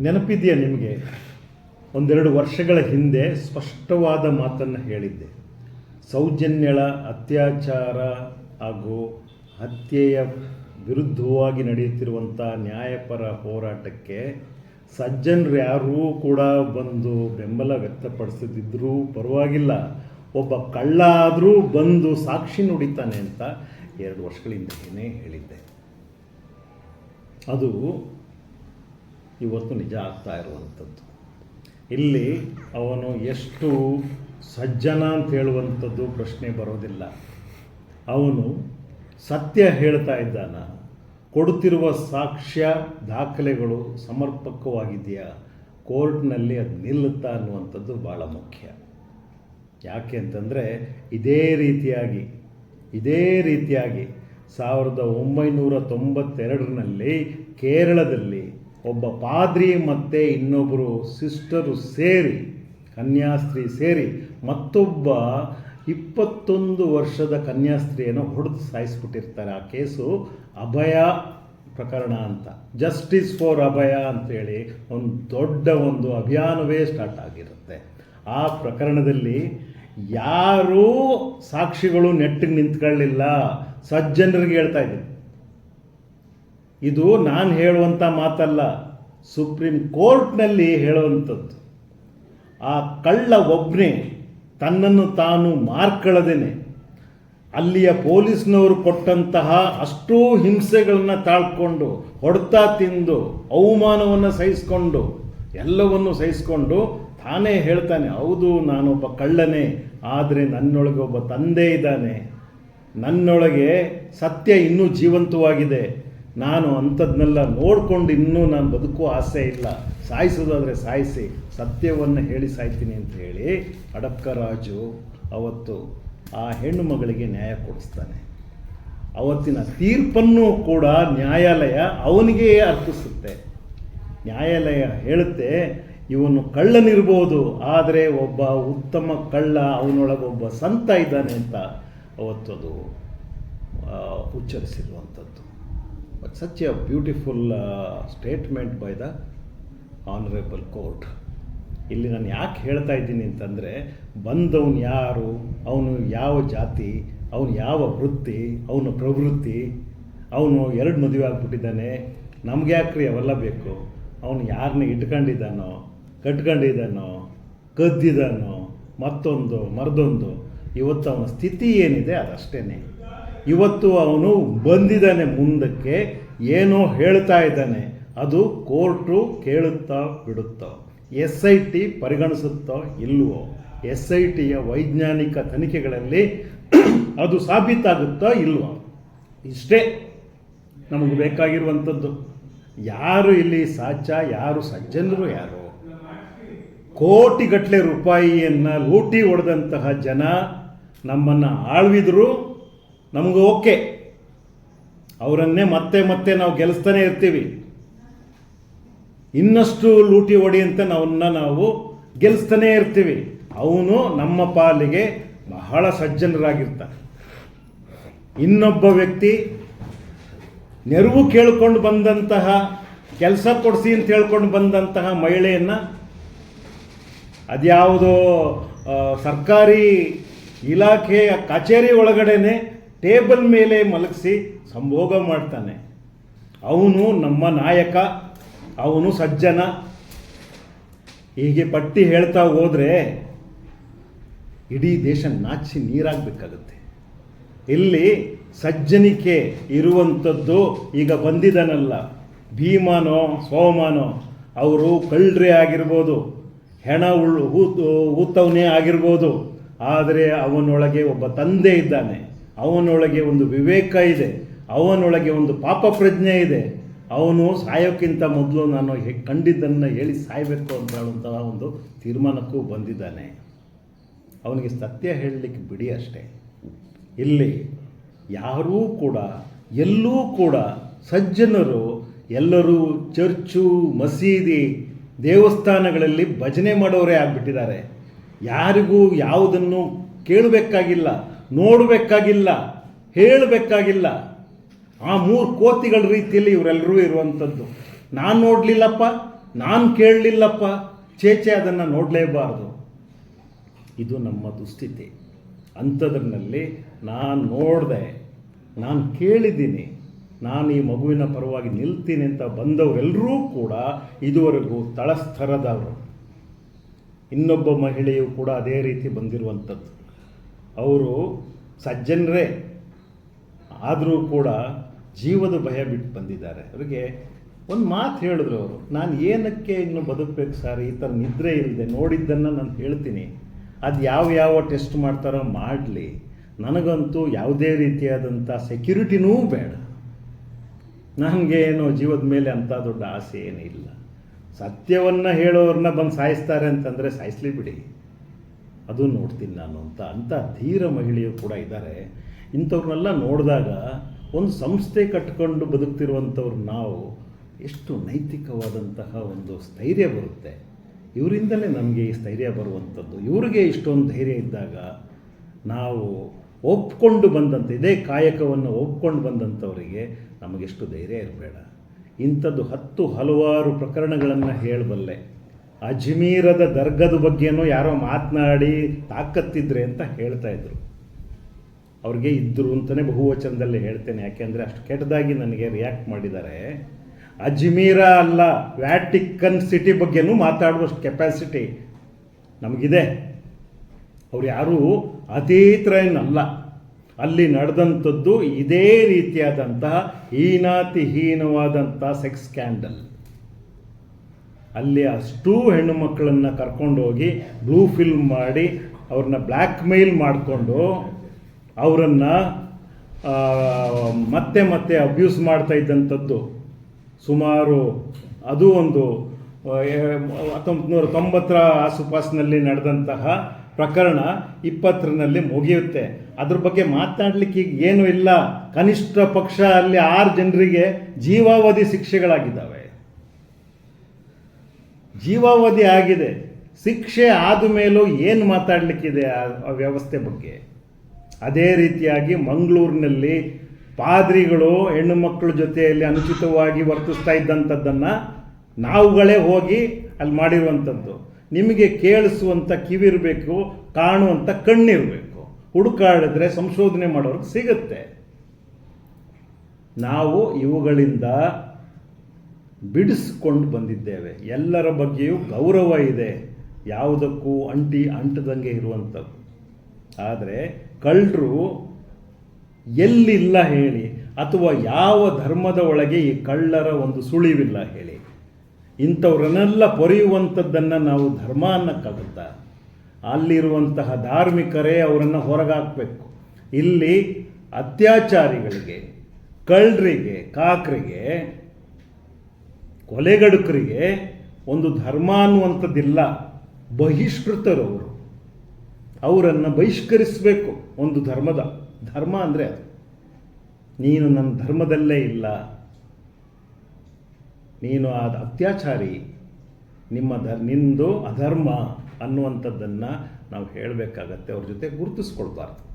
ನೆನಪಿದೆಯಾ ನಿಮಗೆ? ಒಂದೆರಡು ವರ್ಷಗಳ ಹಿಂದೆ ಸ್ಪಷ್ಟವಾದ ಮಾತನ್ನು ಹೇಳಿದ್ದೆ. ಸೌಜನ್ಯಳ ಅತ್ಯಾಚಾರ ಹಾಗೂ ಹತ್ಯೆಯ ವಿರುದ್ಧವಾಗಿ ನಡೆಯುತ್ತಿರುವಂಥ ನ್ಯಾಯಪರ ಹೋರಾಟಕ್ಕೆ ಸಜ್ಜನರು ಯಾರೂ ಕೂಡ ಬಂದು ಬೆಂಬಲ ವ್ಯಕ್ತಪಡಿಸದಿದ್ದರೂ ಪರವಾಗಿಲ್ಲ. ಒಬ್ಬ ಕಳ್ಳ ಆದರೂ ಬಂದು ಸಾಕ್ಷಿ ನುಡಿತಾನೆ ಅಂತ ಎರಡು ವರ್ಷಗಳಿಂದ ಏನೇ ಹೇಳಿದ್ದೆ. ಅದು ಇವತ್ತು ನಿಜ ಆಗ್ತಾ ಇರುವಂಥದ್ದು. ಇಲ್ಲಿ ಅವನು ಎಷ್ಟು ಸಜ್ಜನ ಅಂತ ಹೇಳುವಂಥದ್ದು ಪ್ರಶ್ನೆ ಬರೋದಿಲ್ಲ. ಅವನು ಸತ್ಯ ಹೇಳ್ತಾ ಇದ್ದಾನ. ಕೊಡುತ್ತಿರುವ ಸಾಕ್ಷ್ಯ ದಾಖಲೆಗಳು ಸಮರ್ಪಕವಾಗಿದೆಯಾ? ಕೋರ್ಟ್ನಲ್ಲಿ ಅದು ನಿಲ್ಲುತ್ತಾ ಅನ್ನುವಂಥದ್ದು ಭಾಳ ಮುಖ್ಯ. ಯಾಕೆ ಅಂತಂದರೆ ಇದೇ ರೀತಿಯಾಗಿ ಇದೇ ರೀತಿಯಾಗಿ ಸಾವಿರದ ಒಂಬೈನೂರ ತೊಂಬತ್ತೆರಡರಲ್ಲಿ ಕೇರಳದಲ್ಲಿ ಒಬ್ಬ ಪಾದ್ರಿ ಮತ್ತು ಇನ್ನೊಬ್ಬರು ಸಿಸ್ಟರು ಸೇರಿ, ಕನ್ಯಾಸ್ತ್ರೀ ಸೇರಿ ಮತ್ತೊಬ್ಬ ಇಪ್ಪತ್ತೊಂದು ವರ್ಷದ ಕನ್ಯಾಸ್ತ್ರೀಯನ್ನು ಹೊಡೆದು ಸಾಯಿಸ್ಬಿಟ್ಟಿರ್ತಾರೆ. ಆ ಕೇಸು ಅಭಯ ಪ್ರಕರಣ ಅಂತ. ಜಸ್ಟಿಸ್ ಫಾರ್ ಅಭಯ ಅಂತೇಳಿ ಒಂದು ದೊಡ್ಡ ಒಂದು ಅಭಿಯಾನವೇ ಸ್ಟಾರ್ಟ್ ಆಗಿರುತ್ತೆ. ಆ ಪ್ರಕರಣದಲ್ಲಿ ಯಾರೂ ಸಾಕ್ಷಿಗಳು ನೆಟ್ಟಿಗೆ ನಿಂತ್ಕೊಳ್ಳಿಲ್ಲ. ಸಜ್ಜನರಿಗೆ ಹೇಳ್ತಾ ಇದ್ದೀನಿ. ಇದು ನಾನು ಹೇಳುವಂಥ ಮಾತಲ್ಲ, ಸುಪ್ರೀಂ ಕೋರ್ಟ್ನಲ್ಲಿ ಹೇಳುವಂಥದ್ದು. ಆ ಕಳ್ಳ ಒಬ್ಬನೇ ತನ್ನನ್ನು ತಾನು ಮಾರ್ಕೊಳ್ಳದೇನೆ ಅಲ್ಲಿಯ ಪೊಲೀಸ್ನವರು ಕೊಟ್ಟಂತಹ ಅಷ್ಟೂ ಹಿಂಸೆಗಳನ್ನ ತಾಳ್ಕೊಂಡು, ಹೊಡೆತ ತಿಂದು, ಅವಮಾನವನ್ನು ಸಹಿಸಿಕೊಂಡು, ಎಲ್ಲವನ್ನು ಸಹಿಸಿಕೊಂಡು ತಾನೇ ಹೇಳ್ತಾನೆ, ಹೌದು, ನಾನೊಬ್ಬ ಕಳ್ಳನೇ, ಆದರೆ ನನ್ನೊಳಗೆ ಒಬ್ಬ ತಂದೆ ಇದ್ದಾನೆ. ನನ್ನೊಳಗೆ ಸತ್ಯ ಇನ್ನೂ ಜೀವಂತವಾಗಿದೆ. ನಾನು ಅಂಥದ್ನೆಲ್ಲ ನೋಡಿಕೊಂಡು ಇನ್ನೂ ನಾನು ಬದುಕುವ ಆಸೆ ಇಲ್ಲ. ಸಾಯಿಸೋದಾದರೆ ಸಾಯಿಸಿ ಸತ್ಯವನ್ನು ಹೇಳಿ ಸಾಯ್ತೀನಿ ಅಂತ ಹೇಳಿ ಅಡಕ್ಕರಾಜು ಅವತ್ತು ಆ ಹೆಣ್ಣು ಮಗಳಿಗೆ ನ್ಯಾಯ ಕೊಡಿಸ್ತಾನೆ. ಅವತ್ತಿನ ತೀರ್ಪನ್ನು ಕೂಡ ನ್ಯಾಯಾಲಯ ಅವನಿಗೆ ಅರ್ಪಿಸುತ್ತೆ. ನ್ಯಾಯಾಲಯ ಹೇಳುತ್ತೆ ಇವನು ಕಳ್ಳನಿರ್ಬೋದು ಆದರೆ ಒಬ್ಬ ಉತ್ತಮ ಕಳ್ಳ ಅವನೊಳಗೆ ಒಬ್ಬ ಸಂತ ಇದ್ದಾನೆ ಅಂತ ಅವತ್ತದು ಆ, but such a beautiful statement by the honourable court ಇಲ್ಲಿ ನಾನು ಯಾಕೆ ಹೇಳ್ತಾ ಇದ್ದೀನಿ ಅಂತಂದರೆ, ಬಂದವನು ಯಾರು, ಅವನು ಯಾವ ಜಾತಿ, ಅವನು ಯಾವ ವೃತ್ತಿ, ಅವನ ಪ್ರವೃತ್ತಿ, ಅವನು ಎರಡು ಮದುವೆ ಆಗ್ಬಿಟ್ಟಿದ್ದಾನೆ, ನಮ್ಗೆ ಯಾಕ್ರಿ ಅವೆಲ್ಲ ಬೇಕು? ಅವನು ಯಾರನ್ನ ಇಟ್ಕೊಂಡಿದ್ದಾನೋ, ಕಟ್ಕೊಂಡಿದ್ದಾನೋ, ಕದ್ದಿದ್ದಾನೋ, ಮತ್ತೊಂದು, ಮರದೊಂದು, ಇವತ್ತು ಅವನ ಸ್ಥಿತಿ ಏನಿದೆ ಅದಷ್ಟೇ ಇವತ್ತು ಅವನು ಬಂದಿದ್ದಾನೆ ಮುಂದಕ್ಕೆ, ಏನೋ ಹೇಳ್ತಾ ಇದ್ದಾನೆ. ಅದು ಕೋರ್ಟು ಕೇಳುತ್ತಾ ಬಿಡುತ್ತೋ ಎಸ್ ಐ ಟಿ ಪರಿಗಣಿಸುತ್ತೋ ಇಲ್ವೋ ಎಸ್ ಐ ಟಿಯ ವೈಜ್ಞಾನಿಕ ತನಿಖೆಗಳಲ್ಲಿ ಅದು ಸಾಬೀತಾಗುತ್ತೋ ಇಲ್ವೋ, ಇಷ್ಟೇ ನಮಗೆ ಬೇಕಾಗಿರುವಂಥದ್ದು. ಯಾರು ಇಲ್ಲಿ ಸಾಚ ಯಾರು ಸಜ್ಜನರು ಯಾರು? ಕೋಟಿಗಟ್ಟಲೆ ರೂಪಾಯಿಯನ್ನು ಲೂಟಿ ಹೊಡೆದಂತಹ ಜನ ನಮ್ಮನ್ನು ಆಳ್ವಿದ್ರು. ನಮಗೆ ಓಕೆ. ಅವರನ್ನೇ ಮತ್ತೆ ಮತ್ತೆ ನಾವು ಗೆಲ್ಲಿಸ್ತಾನೆ ಇರ್ತೀವಿ. ಇನ್ನಷ್ಟು ಲೂಟಿ ಹೊಡಿ ಅಂತ ನಾವನ್ನ ನಾವು ಗೆಲ್ಲಿಸ್ತಾನೆ ಇರ್ತೀವಿ. ಅವನು ನಮ್ಮ ಪಾಲಿಗೆ ಬಹಳ ಸಜ್ಜನರಾಗಿರ್ತಾನೆ. ಇನ್ನೊಬ್ಬ ವ್ಯಕ್ತಿ ನೆರವು ಕೇಳ್ಕೊಂಡು ಬಂದಂತಹ, ಕೆಲಸ ಕೊಡಿಸಿ ಅಂತ ಹೇಳ್ಕೊಂಡು ಬಂದಂತಹ ಮಹಿಳೆಯನ್ನು ಅದ್ಯಾವುದೋ ಸರ್ಕಾರಿ ಇಲಾಖೆಯ ಕಚೇರಿ ಒಳಗಡೆನೆ ಟೇಬಲ್ ಮೇಲೆ ಮಲಗಿಸಿ ಸಂಭೋಗ ಮಾಡ್ತಾನೆ. ಅವನು ನಮ್ಮ ನಾಯಕ, ಅವನು ಸಜ್ಜನ. ಹೀಗೆ ಪಟ್ಟಿ ಹೇಳ್ತಾ ಹೋದರೆ ಇಡೀ ದೇಶ ನಾಚಿ ನೀರಾಗಬೇಕಾಗುತ್ತೆ. ಇಲ್ಲಿ ಸಜ್ಜನಿಕೆ ಇರುವಂಥದ್ದು ಈಗ ಬಂದಿದ್ದಾನಲ್ಲ ಭೀಮಾನೋ, ಸೋಮಾನೋ, ಅವರು ಕಳ್ಳರೇ ಆಗಿರ್ಬೋದು. ಹೆಣ ಉಳ್ಳು ಹೂತು ಊತವನೇ ಆಗಿರ್ಬೋದು. ಆದರೆ ಅವನೊಳಗೆ ಒಬ್ಬ ತಂದೆ ಇದ್ದಾನೆ. ಅವನೊಳಗೆ ಒಂದು ವಿವೇಕ ಇದೆ, ಅವನೊಳಗೆ ಒಂದು ಪಾಪ ಪ್ರಜ್ಞೆ ಇದೆ. ಅವನು ಸಾಯೋಕ್ಕಿಂತ ಮೊದಲು ನಾನು ಕಂಡಿದ್ದನ್ನು ಹೇಳಿ ಸಾಯಬೇಕು ಅಂತ ಹೇಳುವಂತಹ ಒಂದು ತೀರ್ಮಾನಕ್ಕೂ ಬಂದಿದ್ದಾನೆ. ಅವನಿಗೆ ಸತ್ಯ ಹೇಳಲಿಕ್ಕೆ ಬಿಡಿ ಅಷ್ಟೇ. ಇಲ್ಲಿ ಯಾರೂ ಕೂಡ, ಎಲ್ಲೂ ಕೂಡ ಸಜ್ಜನರು ಎಲ್ಲರೂ ಚರ್ಚು, ಮಸೀದಿ, ದೇವಸ್ಥಾನಗಳಲ್ಲಿ ಭಜನೆ ಮಾಡೋರೇ ಆಗಿಬಿಟ್ಟಿದ್ದಾರೆ. ಯಾರಿಗೂ ಯಾವುದನ್ನು ಕೇಳಬೇಕಾಗಿಲ್ಲ. ನೋಡಬೇಕಾಗಿಲ್ಲ, ಹೇಳಬೇಕಾಗಿಲ್ಲ. ಆ ಮೂರು ಕೋತಿಗಳ ರೀತಿಯಲ್ಲಿ ಇವರೆಲ್ಲರೂ ಇರುವಂಥದ್ದು. ನಾನು ನೋಡಲಿಲ್ಲಪ್ಪ, ನಾನು ಕೇಳಲಿಲ್ಲಪ್ಪ. ಚೇಚೆ ಅದನ್ನು ನೋಡಲೇಬಾರದು. ಇದು ನಮ್ಮ ದುಸ್ಥಿತಿ. ಅಂಥದ್ರಲ್ಲಿ ನಾನು ನೋಡಿದೆ, ನಾನು ಕೇಳಿದ್ದೀನಿ, ನಾನು ಈ ಮಗುವಿನ ಪರವಾಗಿ ನಿಲ್ತೀನಿ ಅಂತ ಬಂದವರೆಲ್ಲರೂ ಕೂಡ ಇದುವರೆಗೂ ತಳಸ್ತರದವರು ಇನ್ನೊಬ್ಬ ಮಹಿಳೆಯು ಕೂಡ ಅದೇ ರೀತಿ ಬಂದಿರುವಂಥದ್ದು. ಅವರು ಸಜ್ಜನರೇ. ಆದರೂ ಕೂಡ ಜೀವದ ಭಯ ಬಿಟ್ಟು ಬಂದಿದ್ದಾರೆ. ಅವರಿಗೆ ಒಂದು ಮಾತು ಹೇಳಿದ್ರು ಅವರು, ನಾನು ಏನಕ್ಕೆ ಇನ್ನು ಬದುಕಬೇಕು ಸರ್ ಈ ಥರ ನಿದ್ರೆ ಇಲ್ಲದೆ ನೋಡಿದ್ದನ್ನು ನಾನು ಹೇಳ್ತೀನಿ. ಅದು ಯಾವ ಯಾವ ಟೆಸ್ಟ್ ಮಾಡ್ತಾರೋ ಮಾಡಲಿ. ನನಗಂತೂ ಯಾವುದೇ ರೀತಿಯಾದಂಥ ಸೆಕ್ಯೂರಿಟಿನೂ ಬೇಡ. ನನಗೆ ಏನು ಜೀವದ ಮೇಲೆ ಅಂಥ ದೊಡ್ಡ ಆಸೆ ಏನೂ ಇಲ್ಲ ಸತ್ಯವನ್ನು ಹೇಳೋರನ್ನ ಬಂದು ಸಾಯಿಸ್ತಾರೆ ಅಂತಂದರೆ ಸಾಯಿಸ್ಲಿ ಬಿಡಿ. ಅದು ನೋಡ್ತೀನಿ ನಾನು ಅಂತ ಅಂಥ ಧೀರ ಮಹಿಳೆಯರು ಕೂಡ ಇದ್ದಾರೆ. ಇಂಥವ್ರನ್ನೆಲ್ಲ ನೋಡಿದಾಗ ಒಂದು ಸಂಸ್ಥೆ ಕಟ್ಕೊಂಡು ಬದುಕ್ತಿರುವಂಥವ್ರು ನಾವು, ಎಷ್ಟು ನೈತಿಕವಾದಂತಹ ಒಂದು ಸ್ಥೈರ್ಯ ಬರುತ್ತೆ. ಇವರಿಂದಲೇ ನಮಗೆ ಈ ಸ್ಥೈರ್ಯ ಬರುವಂಥದ್ದು. ಇವರಿಗೆ ಇಷ್ಟೊಂದು ಧೈರ್ಯ ಇದ್ದಾಗ ನಾವು ಒಪ್ಕೊಂಡು ಬಂದಂಥ, ಇದೇ ಕಾಯಕವನ್ನು ಒಪ್ಕೊಂಡು ಬಂದಂಥವರಿಗೆ ನಮಗೆಷ್ಟು ಧೈರ್ಯ ಇರಬೇಡ. ಇಂಥದ್ದು ಹತ್ತು ಹಲವಾರು ಪ್ರಕರಣಗಳನ್ನು ಹೇಳಬಲ್ಲೆ. ಅಜ್ಮೀರದ ದರ್ಗದ ಬಗ್ಗೆನೂ ಯಾರೋ ಮಾತನಾಡಿ ತಾಕತ್ತಿದ್ರೆ ಅಂತ ಹೇಳ್ತಾ ಇದ್ರು. ಅವ್ರಿಗೆ ಇದ್ದರು ಅಂತಲೇ ಬಹುವಚನದಲ್ಲಿ ಹೇಳ್ತೇನೆ. ಯಾಕೆಂದರೆ ಅಷ್ಟು ಕೆಟ್ಟದಾಗಿ ನನಗೆ ರಿಯಾಕ್ಟ್ ಮಾಡಿದ್ದಾರೆ. ಅಜ್ಮೀರ ಅಲ್ಲ ವ್ಯಾಟಿಕನ್ ಸಿಟಿ ಬಗ್ಗೆನೂ ಮಾತಾಡುವಷ್ಟು ಕೆಪಾಸಿಟಿ ನಮಗಿದೆ. ಅವ್ರು ಯಾರೂ ಅತೀತರೇನಲ್ಲ. ಅಲ್ಲಿ ನಡೆದಂಥದ್ದು ಇದೇ ರೀತಿಯಾದಂತಹ ಹೀನಾತಿಹೀನವಾದಂಥ ಸೆಕ್ಸ್ ಸ್ಕ್ಯಾಂಡಲ್ ಅಲ್ಲಿ ಅಷ್ಟೂ ಹೆಣ್ಣು ಮಕ್ಕಳನ್ನು ಕರ್ಕೊಂಡೋಗಿ ಬ್ಲೂ ಫಿಲ್ಮ್ ಮಾಡಿ ಅವ್ರನ್ನ ಬ್ಲ್ಯಾಕ್ ಮೇಲ್ ಮಾಡಿಕೊಂಡು ಅವರನ್ನು ಮತ್ತೆ ಮತ್ತೆ ಅಬ್ಯೂಸ್ ಮಾಡ್ತಾ ಇದ್ದಂಥದ್ದು. ಸುಮಾರು ಅದು ಒಂದು ಹತ್ತೊಂಬತ್ತು ನೂರ ತೊಂಬತ್ತರ ಆಸುಪಾಸಿನಲ್ಲಿ ನಡೆದಂತಹ ಪ್ರಕರಣ ಇಪ್ಪತ್ತರಲ್ಲಿ ಮುಗಿಯುತ್ತೆ. ಅದ್ರ ಬಗ್ಗೆ ಮಾತನಾಡಲಿಕ್ಕೆ ಈಗ ಏನೂ ಇಲ್ಲ. ಕನಿಷ್ಠ ಪಕ್ಷ ಅಲ್ಲಿ ಆರು ಜನರಿಗೆ ಜೀವಾವಧಿ ಶಿಕ್ಷೆಗಳಾಗಿದ್ದಾವೆ. ಜೀವಾವಧಿ ಆಗಿದೆ. ಶಿಕ್ಷೆ ಆದ ಮೇಲೂ ಏನು ಮಾತಾಡಲಿಕ್ಕಿದೆ ಆ ವ್ಯವಸ್ಥೆ ಬಗ್ಗೆ? ಅದೇ ರೀತಿಯಾಗಿ ಮಂಗಳೂರಿನಲ್ಲಿ ಪಾದ್ರಿಗಳು ಹೆಣ್ಣು ಮಕ್ಕಳ ಜೊತೆಯಲ್ಲಿ ಅನುಚಿತವಾಗಿ ವರ್ತಿಸ್ತಾ ಇದ್ದಂಥದ್ದನ್ನು ನಾವುಗಳೇ ಹೋಗಿ ಅಲ್ಲಿ ಮಾಡಿರುವಂಥದ್ದು. ನಿಮಗೆ ಕೇಳಿಸುವಂಥ ಕಿವಿರಬೇಕು ಕಾಣುವಂಥ ಕಣ್ಣಿರಬೇಕು. ಹುಡುಕಾಡಿದ್ರೆ ಸಂಶೋಧನೆ ಮಾಡೋರ್ಗೆ ಸಿಗುತ್ತೆ. ನಾವು ಇವುಗಳಿಂದ ಬಿಡಿಸ್ಕೊಂಡು ಬಂದಿದ್ದೇವೆ. ಎಲ್ಲರ ಬಗ್ಗೆಯೂ ಗೌರವ ಇದೆ. ಯಾವುದಕ್ಕೂ ಅಂಟಿ ಅಂಟದಂಗೆ ಇರುವಂಥದ್ದು. ಆದರೆ ಕಳ್ಳರು ಎಲ್ಲಿಲ್ಲ ಹೇಳಿ ಅಥವಾ ಯಾವ ಧರ್ಮದ ಒಳಗೆ ಈ ಕಳ್ಳರ ಒಂದು ಸುಳಿವಿಲ್ಲ ಹೇಳಿ. ಇಂಥವ್ರನ್ನೆಲ್ಲ ಪೊರೆಯುವಂಥದ್ದನ್ನು ನಾವು ಧರ್ಮ ಅನ್ನಕ್ಕಾಗುತ್ತಾ ಅಲ್ಲಿರುವಂತಹ ಧಾರ್ಮಿಕರೇ ಅವರನ್ನು ಹೊರಗಾಕಬೇಕು. ಇಲ್ಲಿ ಅತ್ಯಾಚಾರಿಗಳಿಗೆ, ಕಳ್ಳರಿಗೆ, ಕಾಕರಿಗೆ ಕೊಲೆಗಡುಕರಿಗೆ ಒಂದು ಧರ್ಮ ಅನ್ನುವಂಥದ್ದಿಲ್ಲ. ಬಹಿಷ್ಕೃತರು ಅವರು. ಅವರನ್ನು ಬಹಿಷ್ಕರಿಸಬೇಕು ಒಂದು ಧರ್ಮದ. ಧರ್ಮ ಅಂದರೆ ಅದು. ನೀನು ನನ್ನ ಧರ್ಮದಲ್ಲೇ ಇಲ್ಲ. ನೀನು ಆ ಅತ್ಯಾಚಾರಿ. ನಿಮ್ಮ ಧರ್ ನಿಂದು ಅಧರ್ಮ ಅನ್ನುವಂಥದ್ದನ್ನು ನಾವು ಹೇಳಬೇಕಾಗತ್ತೆ. ಅವ್ರ ಜೊತೆ ಗುರುತಿಸ್ಕೊಳ್ಬಾರ್ದು.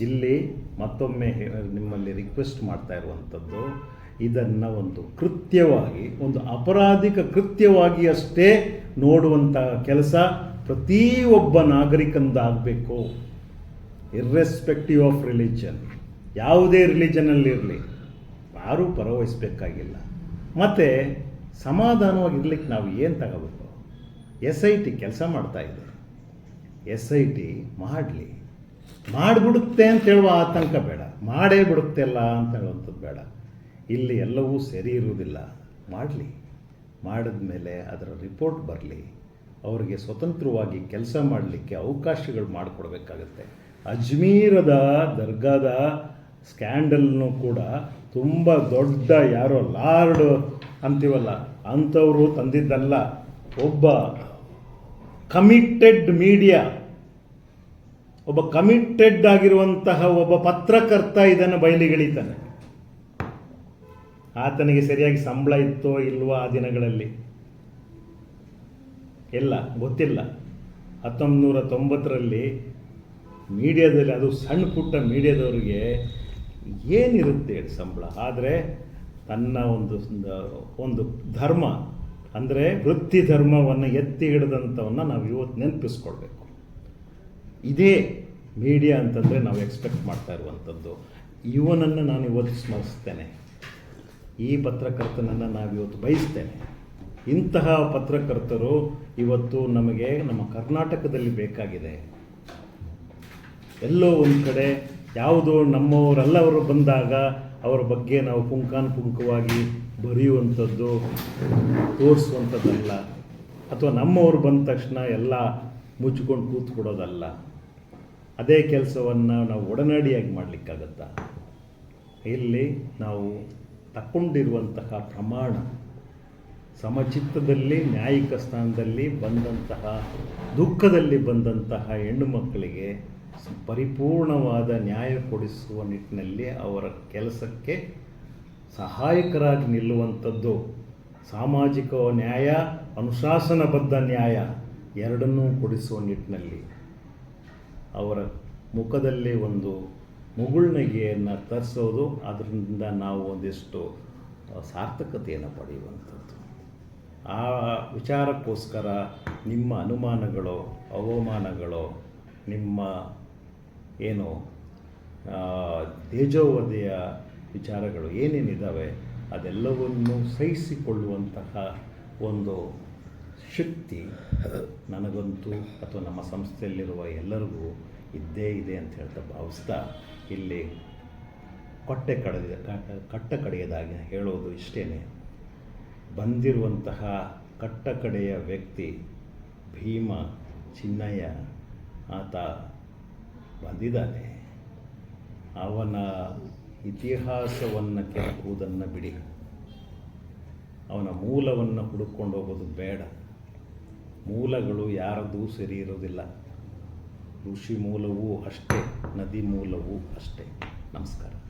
ಇಲ್ಲಿ ಮತ್ತೊಮ್ಮೆ ನಿಮ್ಮಲ್ಲಿ ರಿಕ್ವೆಸ್ಟ್ ಮಾಡ್ತಾ ಇರುವಂಥದ್ದು ಇದನ್ನು ಒಂದು ಕೃತ್ಯವಾಗಿ, ಒಂದು ಅಪರಾಧಿಕ ಕೃತ್ಯವಾಗಿ ಅಷ್ಟೇ ನೋಡುವಂಥ ಕೆಲಸ ಪ್ರತಿಯೊಬ್ಬ ನಾಗರಿಕಂದಾಗಬೇಕು. ಇರ್ರೆಸ್ಪೆಕ್ಟಿವ್ ಆಫ್ ರಿಲಿಜನ್ ಯಾವುದೇ ರಿಲಿಜನಲ್ಲಿರಲಿ ಯಾರೂ ಪರವಹಿಸಬೇಕಾಗಿಲ್ಲ. ಮತ್ತು ಸಮಾಧಾನವಾಗಿರ್ಲಿಕ್ಕೆ ನಾವು ಏನು ತಗೋಬೇಕು? ಎಸ್ ಐ ಟಿ ಕೆಲಸ ಮಾಡ್ತಾ ಇದೆ. ಎಸ್ ಐ ಟಿ ಮಾಡಲಿ. ಮಾಡಿಬಿಡುತ್ತೆ ಅಂತ ಹೇಳುವ ಆತಂಕ ಬೇಡ. ಮಾಡೇ ಬಿಡುತ್ತೆಲ್ಲ ಅಂತ ಹೇಳುವಂಥದ್ದು ಬೇಡ. ಇಲ್ಲಿ ಎಲ್ಲವೂ ಸರಿ ಇರುವುದಿಲ್ಲ. ಮಾಡಲಿ. ಮಾಡಿದ್ಮೇಲೆ ಅದರ ರಿಪೋರ್ಟ್ ಬರಲಿ. ಅವರಿಗೆ ಸ್ವತಂತ್ರವಾಗಿ ಕೆಲಸ ಮಾಡಲಿಕ್ಕೆ ಅವಕಾಶಗಳು ಮಾಡಿಕೊಡ್ಬೇಕಾಗತ್ತೆ. ಅಜ್ಮೀರದ ದರ್ಗಾದ ಸ್ಕ್ಯಾಂಡಲ್ನು ಕೂಡ ತುಂಬ ದೊಡ್ಡ ಯಾರೋ ಲಾರ್ಡ್ ಅಂತೀವಲ್ಲ, ಅಂಥವರು ತಂದಿದ್ದಲ್ಲ. ಒಬ್ಬ ಕಮಿಟೆಡ್ ಮೀಡಿಯಾ. ಒಬ್ಬ ಕಮಿಟೆಡ್ ಆಗಿರುವಂತಹ ಒಬ್ಬ ಪತ್ರಕರ್ತ ಇದನ್ನು ಬಯಲಿಗೆಳಿತಾನೆ. ಆತನಿಗೆ ಸರಿಯಾಗಿ ಸಂಬಳ ಇತ್ತೋ ಇಲ್ವೋ ಆ ದಿನಗಳಲ್ಲಿ? ಇಲ್ಲ, ಗೊತ್ತಿಲ್ಲ. ಹತ್ತೊಂಬತ್ತು ನೂರ ತೊಂಬತ್ತರಲ್ಲಿ ಮೀಡಿಯಾದಲ್ಲಿ, ಅದು ಸಣ್ಣ ಪುಟ್ಟ ಮೀಡಿಯಾದವರಿಗೆ ಏನಿರುತ್ತೆ ಸಂಬಳ? ಆದರೆ ತನ್ನ ಒಂದು ಒಂದು ಧರ್ಮ, ಅಂದರೆ ವೃತ್ತಿ ಧರ್ಮವನ್ನು ಎತ್ತಿ ಹಿಡಿದಂಥವನ್ನ ನಾವು ಇವತ್ತು ನೆನಪಿಸ್ಕೊಳ್ಬೇಕು. ಇದೇ ಮೀಡಿಯಾ ಅಂತಂದರೆ ನಾವು ಎಕ್ಸ್ಪೆಕ್ಟ್ ಮಾಡ್ತಾ ಇರುವಂಥದ್ದು. ಇವನನ್ನು ನಾನು ಇವತ್ತು ಸ್ಮರಿಸ್ತೇನೆ. ಈ ಪತ್ರಕರ್ತನನ್ನು ನಾವಿವತ್ತು ಬಯಸ್ತೇನೆ. ಇಂತಹ ಪತ್ರಕರ್ತರು ಇವತ್ತು ನಮಗೆ ನಮ್ಮ ಕರ್ನಾಟಕದಲ್ಲಿ ಬೇಕಾಗಿದೆ. ಎಲ್ಲೋ ಒಂದು ಕಡೆ ಯಾವುದೋ ನಮ್ಮವರೆಲ್ಲವರು ಬಂದಾಗ ಅವರ ಬಗ್ಗೆ ನಾವು ಪುಂಕಾನುಪುಂಕವಾಗಿ ಬರೆಯುವಂಥದ್ದು, ತೋರಿಸುವಂಥದ್ದಲ್ಲ. ಅಥವಾ ನಮ್ಮವರು ಬಂದ ತಕ್ಷಣ ಎಲ್ಲ ಮುಚ್ಚಿಕೊಂಡು ಕೂತ್ಕೊಡೋದಲ್ಲ. ಅದೇ ಕೆಲಸವನ್ನು ನಾವು ಒಡನಾಡಿಯಾಗಿ ಮಾಡಲಿಕ್ಕಾಗತ್ತಾ? ಇಲ್ಲಿ ನಾವು ತಕ್ಕೊಂಡಿರುವಂತಹ ಪ್ರಮಾಣ ಸಮಚಿತ್ತದಲ್ಲಿ, ನ್ಯಾಯಿಕ ಸ್ಥಾನದಲ್ಲಿ ಬಂದಂತಹ, ದುಃಖದಲ್ಲಿ ಬಂದಂತಹ ಹೆಣ್ಣು ಮಕ್ಕಳಿಗೆ ಪರಿಪೂರ್ಣವಾದ ನ್ಯಾಯ ಕೊಡಿಸುವ ನಿಟ್ಟಿನಲ್ಲಿ ಅವರ ಕೆಲಸಕ್ಕೆ ಸಹಾಯಕರಾಗಿ ನಿಲ್ಲುವಂಥದ್ದು. ಸಾಮಾಜಿಕ ನ್ಯಾಯ, ಅನುಶಾಸನಬದ್ಧ ನ್ಯಾಯ ಎರಡನ್ನೂ ಕೊಡಿಸುವ ನಿಟ್ಟಿನಲ್ಲಿ ಅವರ ಮುಖದಲ್ಲಿ ಒಂದು ಮುಗುಳ್ನಗೆಯನ್ನು ತರಿಸೋದು, ಅದರಿಂದ ನಾವು ಒಂದಿಷ್ಟು ಸಾರ್ಥಕತೆಯನ್ನು ಪಡೆಯುವಂಥದ್ದು. ಆ ವಿಚಾರಕ್ಕೋಸ್ಕರ ನಿಮ್ಮ ಅನುಮಾನಗಳು, ಅವಮಾನಗಳು, ನಿಮ್ಮ ಏನು ತೇಜೋವಧೆಯ ವಿಚಾರಗಳು ಏನೇನಿದ್ದಾವೆ ಅದೆಲ್ಲವನ್ನು ಸಹಿಸಿಕೊಳ್ಳುವಂತಹ ಒಂದು ಶಕ್ತಿ ನನಗಂತೂ, ಅಥವಾ ನಮ್ಮ ಸಂಸ್ಥೆಯಲ್ಲಿರುವ ಎಲ್ಲರಿಗೂ ಇದ್ದೇ ಇದೆ ಅಂತ ಹೇಳ್ತಾ ಭಾವಿಸ್ತಾ ಇಲ್ಲಿ ಕೊಟ್ಟೆ ಕಡದ ಕಟ್ಟ ಕಡೆಯದಾಗಿ ಹೇಳೋದು ಇಷ್ಟೇ ಬಂದಿರುವಂತಹ ಕಟ್ಟ ಕಡೆಯ ವ್ಯಕ್ತಿ ಭೀಮ ಚಿನ್ನಯ್ಯ ಆತ ಬಂದಿದ್ದಾನೆ. ಅವನ ಇತಿಹಾಸವನ್ನು ಕೆಲಕುವುದನ್ನು ಬಿಡಿ. ಅವನ ಮೂಲವನ್ನು ಹುಡುಕೊಂಡು ಹೋಗೋದು ಬೇಡ. ಮೂಲಗಳು ಯಾರದೂ ಸರಿ ಇರೋದಿಲ್ಲ. ಋಷಿ ಮೂಲವೂ ಅಷ್ಟೇ ನದಿ ಮೂಲವೂ ಅಷ್ಟೇ. ನಮಸ್ಕಾರ.